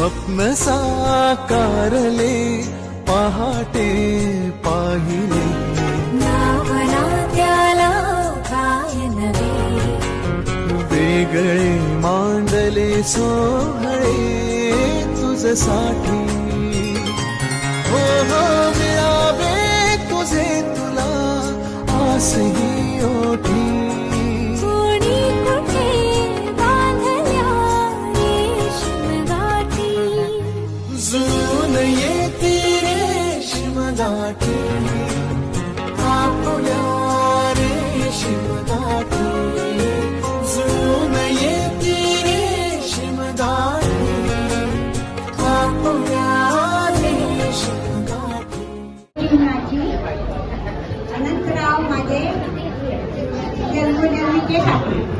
स्वप्न साकारले पहाटे पाहिले. त्याला वेगळे मांडले सोहळे तुझसाठी. हो हो मिळावे तुझे तुला आसही ओठी. ये तेरे शिवदाटी आपुया रे शिवदाटी जुन ये तेरे शिवदाटी आपुया रे शिवदाटी जन्म माझे जन्मजन्मीचे साथी